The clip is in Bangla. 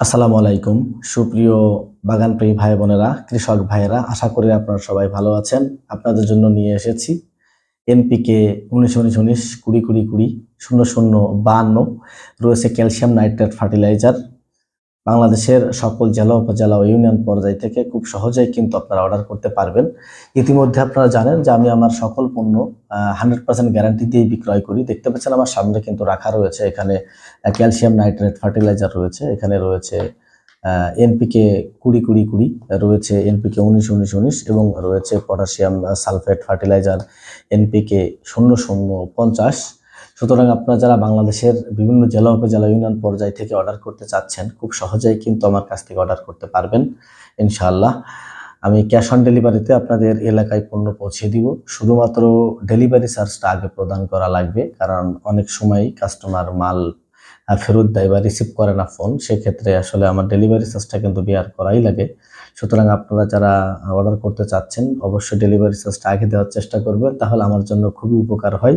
আসসালামু আলাইকুম। সুপ্রিয় বাগানপ্রেমী ভাই বোনেরা, কৃষক ভাইয়েরা, আশা করি আপনারা সবাই ভালো আছেন। আপনাদের জন্য নিয়ে এসেছি এনপিকে উনিশ উনিশ উনিশ কুড়ি কুড়ি কুড়ি শূন্য শূন্য বাহান্ন রয়েছে ক্যালসিয়াম নাইট্রেট ফার্টিলাইজার। বাংলাদেশের সকল জেলা, উপজেলা ও ইউনিয়ন পর্যায় থেকে খুব সহজেই কিন্তু আপনারা অর্ডার করতে পারবেন। ইতিমধ্যে আপনারা জানেন যে আমি আমার সকল পণ্য হান্ড্রেড পার্সেন্ট গ্যারান্টি দিয়ে বিক্রয় করি। দেখতে পাচ্ছেন আমার সামনে কিন্তু রাখা রয়েছে এখানে ক্যালসিয়াম নাইট্রেট ফার্টিলাইজার রয়েছে, এখানে রয়েছে এনপিকে কুড়ি কুড়ি কুড়ি, রয়েছে এনপিকে উনিশ উনিশ উনিশ এবং রয়েছে পটাশিয়াম সালফেট ফার্টিলাইজার এনপিকে শূন্য শূন্য পঞ্চাশ। সুতরাং আপনারা যারা বাংলাদেশের বিভিন্ন জেলা, উপজেলা, ইউনিয়ন পর্যায় থেকে অর্ডার করতে চাচ্ছেন, খুব সহজেই কিন্তু আমার কাছ থেকে অর্ডার করতে পারবেন, ইনশাআল্লাহ। আমি ক্যাশ অন ডেলিভারিতে আপনাদের এলাকায় পণ্য পৌঁছে দিব। শুধুমাত্র ডেলিভারি চার্জটা আগে প্রদান করা লাগবে, কারণ অনেক সময় কাস্টমার মাল ফেরত দেয় বা রিসিভ করে না ফোন সেক্ষেত্রে আসলে আমার ডেলিভারি চার্জটা কিন্তু বেয়ার করাই লাগে। সুতরাং আপনারা যারা অর্ডার করতে চাচ্ছেন, অবশ্যই ডেলিভারি চার্জটা আগে দেওয়ার চেষ্টা করবেন, তাহলে আমার জন্য খুবই উপকার হয়।